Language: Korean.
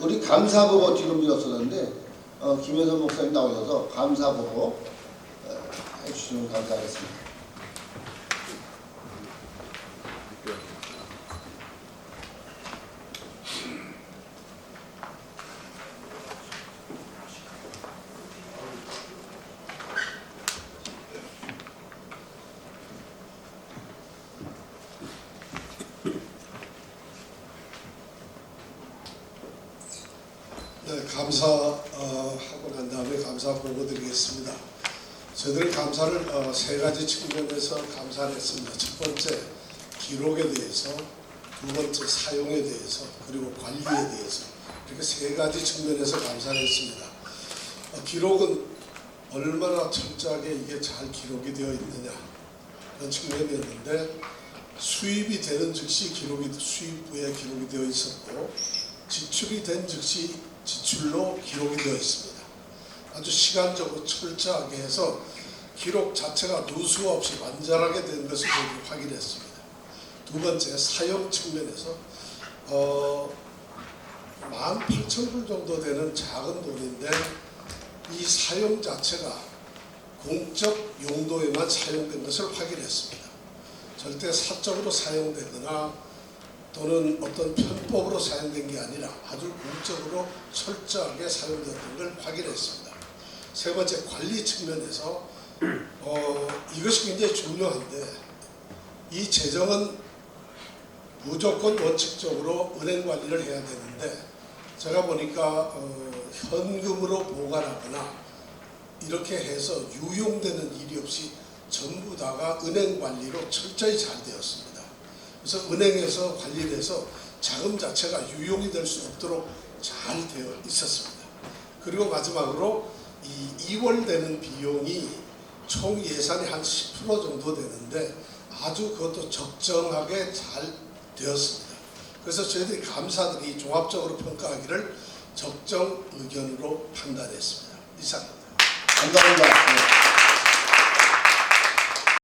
우리 감사보고 뒤로 밀었었는데 어, 김현선 목사님 나오셔서 감사보고 어, 해주시면 감사하겠습니다. 감사하고 난 다음에 감사 보고 드리겠습니다. 저희들은 감사를 어, 세 가지 측면에서 감사를 했습니다. 첫 번째 기록에 대해서, 두 번째 사용에 대해서, 그리고 관리에 대해서 이렇게 세 가지 측면에서 감사를 했습니다. 어, 기록은 얼마나 철저하게 이게 잘 기록이 되어 있느냐 그런 측면이었는데 수입이 되는 즉시 기록이 수입부에 기록이 되어 있었고 지출이 된 즉시 지출로 기록이 되어 있습니다. 아주 시간적으로 철저하게 해서 기록 자체가 누수 없이 완전하게 된 것을 확인했습니다. 두 번째 사용 측면에서 어, 18,000불 정도 되는 작은 돈인데 이 사용 자체가 공적 용도에만 사용된 것을 확인했습니다. 절대 사적으로 사용되거나 또는 어떤 편법으로 사용된 게 아니라 아주 공적으로 철저하게 사용되었던 걸 확인했습니다. 세 번째 관리 측면에서 어, 이것이 굉장히 중요한데 이 재정은 무조건 원칙적으로 은행 관리를 해야 되는데 제가 보니까 어, 현금으로 보관하거나 이렇게 해서 유용되는 일이 없이 전부 다가 은행 관리로 철저히 잘 되었습니다. 그래서 은행에서 관리를 해서 자금 자체가 유용이 될수 없도록 잘 되어 있었습니다. 그리고 마지막으로 이 이월되는 비용이 총 예산이 한 10% 정도 되는데 아주 그것도 적정하게 잘 되었습니다. 그래서 저희들이 감사들이 종합적으로 평가하기를 적정 의견으로 판단했습니다. 이상입니다. 감사합니다. 네.